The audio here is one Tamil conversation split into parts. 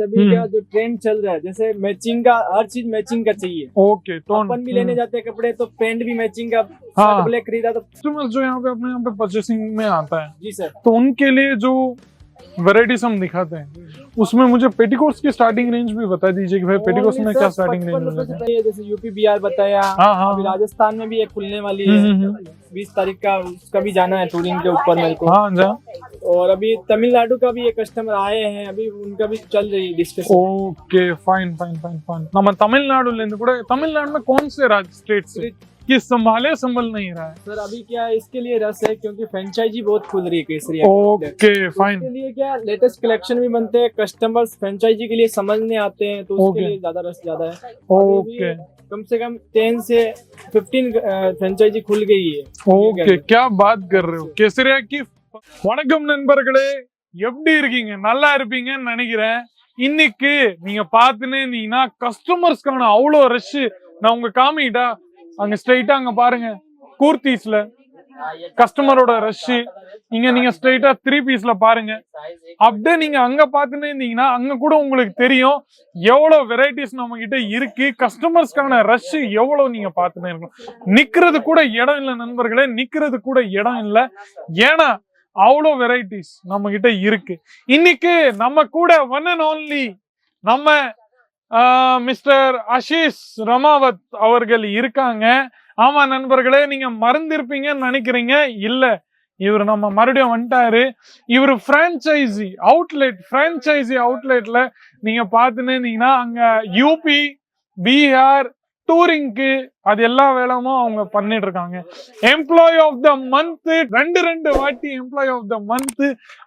सभी हम्म। का जो ट्रेंड चल रहा है जैसे मैचिंग का हर चीज मैचिंग का चाहिए ओके तो अपन भी लेने हम्म। जाते हैं कपड़े तो पेंट भी मैचिंग का हाँ। ब्लैक खरीदा तो जो यहाँ पे अपने यहाँ पे परचेसिंग में आता है जी सर तो उनके लिए जो वेराइटीज हम दिखाते हैं उसमें मुझे पेटीकोट्स की स्टार्टिंग रेंज भी बता दीजिए कि भाई पेटीकोट्स में क्या स्टार्टिंग रेंज है जैसे यूपी बिहार बताया हाँ हाँ, हाँ। राजस्थान में भी एक खुलने वाली हम्म, है हम्म, हम्म। बीस तारीख का उसका भी जाना है टूरिंग के ऊपर मेरे को हाँ जा और अभी तमिलनाडु का भी एक कस्टमर आए हैं अभी उनका भी चल रही है discussion okay fine fine fine fine नम तमिलनाडु लेने तमिलनाडु में कौन से राज्य स्टेट से कि संभाले संभल नहीं रहा है सर अभी क्या इसके लिए रस है क्योंकि फ्रेंचाइजी बहुत खुल रही है केसरी ओके फाइन इसके लिए क्या लेटेस्ट कलेक्शन भी बनते हैं कस्टमर्स फ्रेंचाइजी के लिए समझने आते हैं तो उसके लिए ज्यादा रस ज्यादा है ओके कम से कम टेन से फिफ्टीन फ्रेंचाइजी खुल गई है ओके क्या बात कर रहे हो केसरिया की வணக்கம் நண்பர்களே எப்படி இருக்கீங்க நல்லா இருப்பீங்கன்னு நினைக்கிறேன் இன்னைக்கு நீங்க பாத்துன்னு இருந்தீங்கன்னா கஸ்டமர்ஸ்க்கான அவ்வளோ ரஷ் நான் உங்க காமிக்கிட்டா அங்க ஸ்ட்ரைட்டா அங்க பாருங்க கூர்த்திஸ்ல கஸ்டமரோட ரஷ் இங்க நீங்க ஸ்ட்ரைட்டா த்ரீ பீஸ்ல பாருங்க அப்படியே நீங்க அங்க பாத்துன்னு இருந்தீங்கன்னா அங்க கூட உங்களுக்கு தெரியும் எவ்வளவு வெரைட்டிஸ் நம்ம கிட்ட இருக்கு கஸ்டமர்ஸ்க்கான ரஷ் எவ்வளவு நீங்க பாத்துன்னு இருக்கணும் நிக்கிறது கூட இடம் இல்லை நண்பர்களே நிக்கிறது கூட இடம் இல்லை ஏன்னா அவ்வளோ வெரைட்டிஸ் நம்ம கிட்ட இருக்கு இன்னைக்கு நம்ம கூட ஒன் அண்ட் ஓன்லி நம்ம மிஸ்டர் அஷீஷ் ரமாவத் அவர்கள் இருக்காங்க ஆமா நண்பர்களே நீங்க மறந்திருப்பீங்கன்னு நினைக்கிறீங்க இல்ல இவர் நம்ம மறுபடியும் வந்துட்டாரு இவர் ஃப்ரான்ச்சைசி அவுட்லெட் ஃப்ரான்ச்சைசி அவுட்லெட்ல நீங்க பாத்துனீங்கன்னா அங்க யூபி பீகார் டூரிங்க்கு அது எல்லா வேலையும் அவங்க பண்ணிட்டு இருக்காங்க எம்ப்ளாயி ஆஃப் த மந்த் ரெண்டு ரெண்டு வாட்டி எம்ப்ளாயி ஆஃப் த மந்த்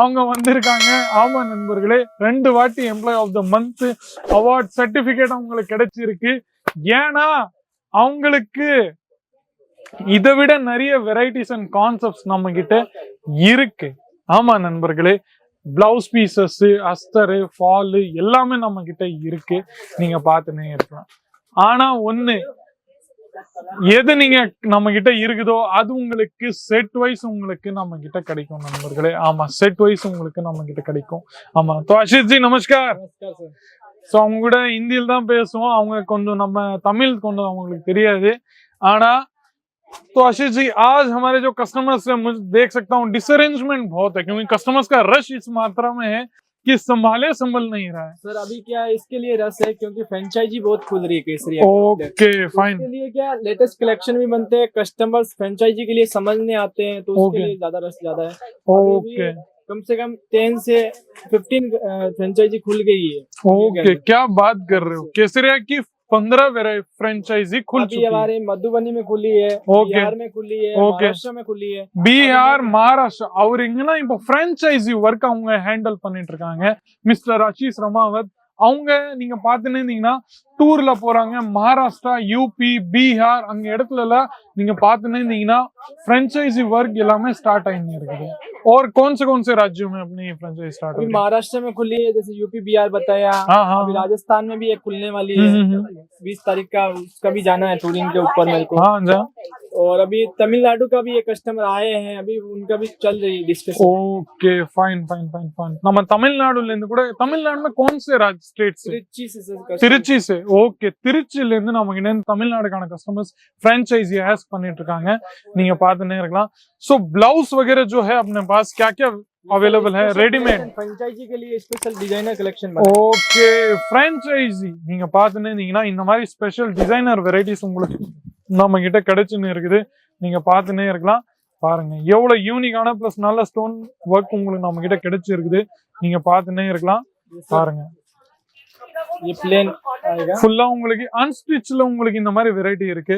அவங்க வந்திருக்காங்க ஆமா நண்பர்களே ரெண்டு வாட்டி employee of the month award certificate அவங்களுக்கு கிடைச்சிருக்கு ஏன்னா அவங்களுக்கு இதை விட நிறைய வெரைட்டிஸ் அண்ட் கான்செப்ட்ஸ் நம்ம கிட்ட இருக்கு ஆமா நண்பர்களே பிளவுஸ் பீசஸ் அஸ்தரு ஃபாலு எல்லாமே நம்ம கிட்ட இருக்கு நீங்க பாத்துனே இருக்கலாம் ஆனா ஒன்னு 얘தே நீங்க நம்ம கிட்ட இருக்குதோ அது உங்களுக்கு செட் वाइज உங்களுக்கு நம்ம கிட்ட கடிக்கும் நண்பர்களே ஆமா செட் वाइज உங்களுக்கு நம்ம கிட்ட கடிக்கும் ஆமா தோஷித் ஜி নমস্কার নমস্কার સર சோம்গুড়া হিন্দில தான் பேசுவோம் அவங்க கொஞ்சம் நம்ம தமிழ் கொஞ்சம் உங்களுக்கு தெரியாது ஆனா தோஷித் ஜி आज हमारे जो कस्टमर्स से देख सकता हूं डिसअरेंजमेंट बहुत है क्योंकि कस्टमर्स का रश इस मात्रा में है कि संभाले संभल नहीं रहा है सर अभी क्या इसके लिए रस है क्योंकि फ्रेंचाइजी बहुत खुल रही है केसरिया ओके फाइन इसके लिए क्या लेटेस्ट कलेक्शन भी बनते हैं कस्टमर्स फ्रेंचाइजी के लिए समझने आते हैं तो उसके लिए ज्यादा रस ज्यादा है ओके कम से कम टेन से फिफ्टीन फ्रेंचाइजी खुल गई है ओके क्या बात कर रहे हो केसरिया की पंद्रह फ्रेंचाइजी खुल चुकी है हमारे मधुबनी में खुली है ओके बिहार में खुली है ओके महाराष्ट्र में खुली है बिहार महाराष्ट्र और फ्रेंचाइजी वर्क हैंडल பண்ணிட்டு இருக்காங்க மிஸ்டர் ஆஷிஷ் ரமாவத் அவங்க நீங்க பார்த்துன்னு டூர்ல போறாங்க மகாராஷ்டிரா யூபி பீகார் அங்க இடத்துல நீங்க எல்லாமே ஸ்டார்ட் இருக்குது और कौन से कौन से राज्यों में अपनी फ्रेंचाइज स्टार्ट अभी महाराष्ट्र में खुली है जैसे यूपी बिहार बताया हाँ हाँ अभी राजस्थान में भी एक खुलने वाली है हम्म, हम्म, हम्म। बीस तारीख का उसका भी जाना है टूरिंग के ऊपर मेरे को हाँ जा और अभी तमिलनाडु का भी एक कस्टमर आए हैं अभी उनका भी चल रही discussion okay fine fine fine நம்ம தமிழ்நாடுல இருந்து கூட தமிழ்நாட்டுல कौन से ஸ்டேட் திருச்சி திருச்சி திருச்சி से ओके திருச்சி ல இருந்து நம்ம என்ன தமிழ்நாடு கன கஸ்டமர்ஸ் பிரான்சைசி ஹஸ் பண்ணிட்டு இருக்காங்க நீங்க பார்த்தနေறீங்களா சோ 블ௌஸ் वगैरह जो है अपने पास क्या-क्या अवेलेबल है रेडीमेड பிரான்சைசி के लिए special designer collection okay franchisee நீங்க பார்த்தနေீங்கனா இந்த மாதிரி ஸ்பெஷல் டிசைனர் வெரைட்டீஸ் உங்களுக்கு நம்ம கிட்ட கிடைச்சுன்னு இருக்குது நீங்க பாத்துனே இருக்கலாம் பாருங்க எவ்வளவு யூனிக்கான ப்ளஸ் நல்ல ஸ்டோன் ஒர்க் உங்களுக்கு நம்ம கிட்ட கிடைச்சிருக்குது நீங்க பாத்துனே இருக்கலாம் பாருங்க ரெடிமேடு uh, இந்த மாதிரி வெரைட்டி இருக்கு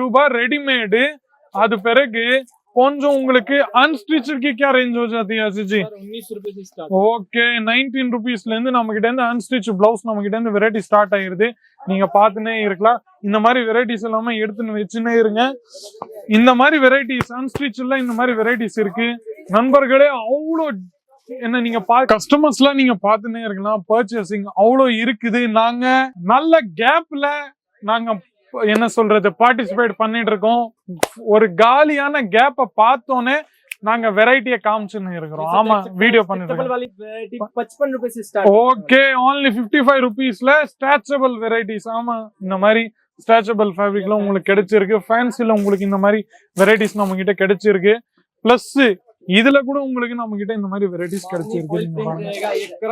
ரூபாய் அது பிறகு கொஞ்சம் உங்களுக்கு அன்ஸ்டிச்சுக்கு கி क्या ரேஞ்ச் हो जाती है ஓகே நைன்டீன் ரூபீஸ்ல இருந்து நம்ம கிட்ட இருந்து அன்ஸ்டிச் பிளவுஸ் நம்ம கிட்ட இருந்து வெரைட்டி ஸ்டார்ட் ஆயிருது நீங்க பாத்துனே இருக்கலாம் இந்த மாதிரி வெரைட்டிஸ் எல்லாமே எடுத்துன்னு வச்சுனே இருங்க இந்த மாதிரி வெரைட்டிஸ் அன்ஸ்டிச்ல இந்த மாதிரி வெரைட்டிஸ் இருக்கு நண்பர்களே அவ்வளோ என்ன நீங்க கஸ்டமர்ஸ்லாம் நீங்க பாத்துனே இருக்கலாம் பர்ச்சேசிங் அவ்வளோ இருக்குது நாங்க நல்ல கேப்ல நாங்க என்ன சொல்றது பார்ட்டிசிபேட் பண்ணிட்டு இருக்கோம் ஒரு காலியான கேப்பை பார்த்தோன்னே நாங்க வெரைட்டியை காமிச்சுன்னு இருக்கிறோம் ஆமா வீடியோ பண்ணிட்டு ஓகே ஓன்லி பிப்டி ஃபைவ் ருபீஸ்ல ஸ்ட்ராச்சபிள் வெரைட்டிஸ் ஆமா இந்த மாதிரி ஸ்ட்ராச்சபிள் ஃபேப்ரிக்ல உங்களுக்கு கிடைச்சிருக்கு ஃபேன்சில உங்களுக்கு இந்த மாதிரி வெரைட்டிஸ் நம்ம கிட்ட கிடைச்சிருக்கு பிளஸ் இதுல கூட உங்களுக்கு நம்ம கிட்ட இந்த மாதிரி வெரைட்டிஸ் கிடைச்சிருக்கு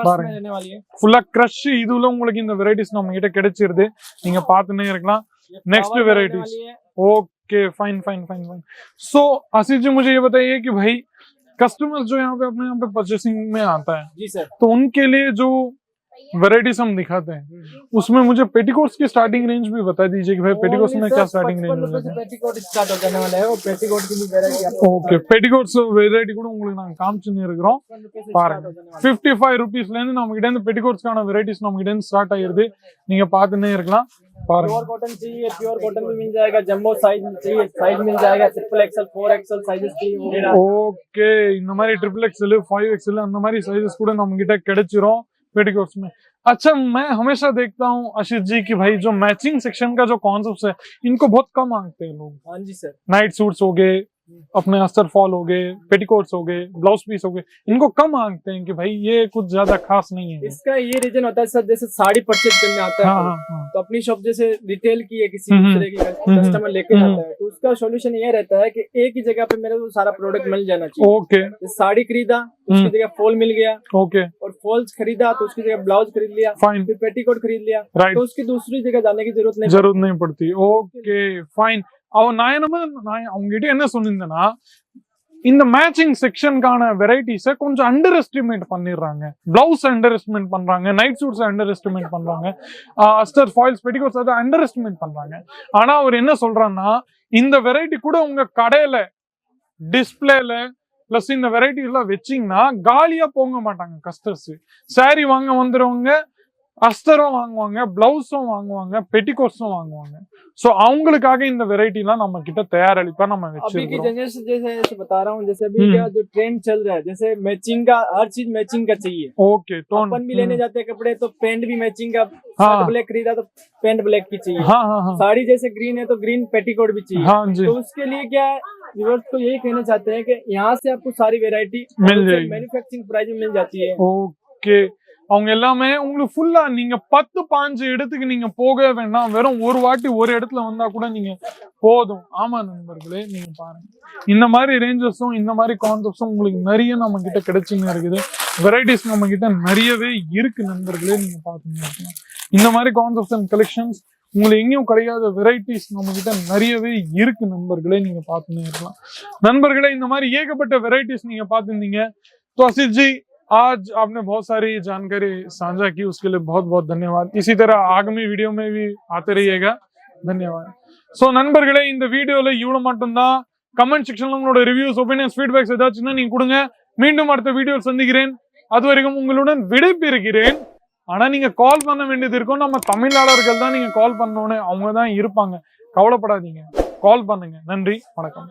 பாருங்க ஃபுல்லா கிரஷ் இதுல உங்களுக்கு இந்த வெரைட்டிஸ் நம்ம கிட்ட கிடைச்சிருது நீங்க பாத்துனே இருக்கலாம் next varieties okay fine fine fine fine so Ashish ji मुझे ये बताइए कि भाई कस्टमर जो यहाँ पे अपने यहाँ पे परचेसिंग में आता है जी सर तो उनके लिए जो वेराइटीज हम दिखाते हैं उसमें मुझे पेटीकोट की स्टार्टिंग रेंज भी बता दीजिए कि भाई पेटीकोट में क्या स्टार्टिंग रेंज होने वाला है पेटीकोट की भी वैरायटी ओके पेटीकोट्स கூட உங்களுக்கு நான் பாருங்க 55 ரூபீஸ்ல இருந்து நம்ம கிட்ட இருந்து பெட்டிகோட்ஸ்க்கான வெரைட்டிஸ் நம்ம கிட்ட இருந்து ஸ்டார்ட் ஆயிருது நீங்க இருக்கலாம் चाहिए भी मिल जाएगा चाहिए मिल जाएगा ट्रिपल ओके இந்த மாதிரி ட்ரிபிள் எக்ஸ்எல் எக்ஸ்எல் அந்த மாதிரி சைஸஸ் கூட நம்ம கிட்ட கிடைச்சிரும் पेटीकोट्स में अच्छा मैं हमेशा देखता हूँ आशीष जी की भाई जो मैचिंग सेक्शन का जो कॉन्सेप्ट है इनको बहुत कम मांगते हैं लोग हाँ जी सर नाइट सूट्स हो गए अपने अस्तर फॉल हो गए पेटीकोट्स हो गए ब्लाउज पीस हो गए इनको कम मांगते हैं कि भाई ये कुछ ज्यादा खास नहीं है इसका ये रीजन होता है सर जैसे साड़ी परचेज करने आता है हाँ, तो हाँ, हाँ, तो अपनी शॉप जैसे रिटेल की है किसी हम्म, हम्म। दूसरे की कस्टमर हम्म, लेके जाता है तो उसका सोल्यूशन ये रहता है की एक ही जगह पे मेरे को सारा प्रोडक्ट मिल जाना चाहिए ओके साड़ी खरीदा उसकी जगह फॉल मिल गया ओके और फॉल्स खरीदा तो उसकी जगह ब्लाउज खरीद लिया फाइन फिर पेटीकोट खरीद लिया तो उसकी दूसरी जगह जाने की जरूरत नहीं जरूरत नहीं पड़ती ओके फाइन அவன் நான் என்னமோ நான் அவங்ககிட்ட என்ன சொன்னிருந்தேன்னா இந்த மேட்சிங் செக்ஷனுக்கான வெரைட்டிஸை கொஞ்சம் அண்டர் எஸ்டிமேட் பண்ணிடுறாங்க பிளவுஸ் அண்டர் எஸ்டிமேட் பண்றாங்க நைட் சூட்ஸை அண்டர் எஸ்டிமேட் பண்ணுறாங்க அஸ்டர் ஃபாயில்ஸ் பெட்டிகோஸ் அதை அண்டர் எஸ்டிமேட் பண்ணுறாங்க ஆனால் அவர் என்ன சொல்கிறான்னா இந்த வெரைட்டி கூட உங்கள் கடையில் டிஸ்பிளேல பிளஸ் இந்த வெரைட்டி எல்லாம் வச்சிங்கன்னா காலியா போங்க மாட்டாங்க கஸ்டர்ஸ் சாரி வாங்க வந்துடுறவங்க அஸ்தரும் வாங்குவாங்க பிளவுஸும் வாங்குவாங்க பெட்டிகோட்ஸும் வாங்குவாங்க அவங்களுக்காக இந்த வெரைட்டி எல்லாம் நம்ம கிட்ட நம்ம வச்சிருக்கோம் तो हम्म. कपड़े तो भी मैचिंग का ब्लैक हाँ. खरीदा तो ब्लैक की चाहिए हाँ, हाँ, हाँ, साड़ी जैसे ग्रीन है तो ग्रीन पेटीकोट भी चाहिए हाँ, जी. तो उसके लिए क्या है यही कहना चाहते हैं कि यहाँ से आपको सारी वेरायटी मिल मतलब जाएगी मैन्युफैक्चरिंग प्राइस में मिल जाती है ओके அவங்க எல்லாமே உங்களுக்கு ஃபுல்லா நீங்க பத்து பாஞ்சு இடத்துக்கு நீங்க போக வேண்டாம் வெறும் ஒரு வாட்டி ஒரு இடத்துல வந்தா கூட நீங்க போதும் ஆமா நண்பர்களே நீங்க பாருங்க இந்த மாதிரி ரேஞ்சஸும் இந்த மாதிரி கான்செப்ட்ஸும் உங்களுக்கு நிறைய நம்ம கிட்ட கிடைச்சுன்னு இருக்குது வெரைட்டிஸ் நம்ம கிட்ட நிறையவே இருக்கு நண்பர்களே நீங்க பாத்துங்க இந்த மாதிரி கான்செப்ட்ஸ் அண்ட் கலெக்ஷன்ஸ் உங்களுக்கு எங்கேயும் கிடையாத வெரைட்டிஸ் நம்ம கிட்ட நிறையவே இருக்கு நண்பர்களே நீங்க பாத்துன்னு இருக்கலாம் நண்பர்களே இந்த மாதிரி ஏகப்பட்ட வெரைட்டிஸ் நீங்க பார்த்துருந்தீங்க தொசிஜி आज आपने बहुत सारी जानकारी साझा की उसके लिए बहुत बहुत धन्यवाद इसी तरह आगामी वीडियो में भी आते रहिएगा धन्यवाद ஸோ நண்பர்களே இந்த வீடியோல இவ்வளவு மட்டும்தான் கமெண்ட் செக்ஷன்ல உங்களோட ரிவ்யூஸ் ஒப்பீனியன் ஃபீட்பேக்ஸ் ஏதாச்சும் நீங்க கொடுங்க மீண்டும் அடுத்த வீடியோ சந்திக்கிறேன் அது வரைக்கும் உங்களுடன் விடைபெறுகிறேன் ஆனா நீங்க கால் பண்ண வேண்டியது இருக்கும் நம்ம தமிழாளர்கள் தான் நீங்க கால் பண்ணோன்னு அவங்க தான் இருப்பாங்க கவலைப்படாதீங்க கால் பண்ணுங்க நன்றி வணக்கம்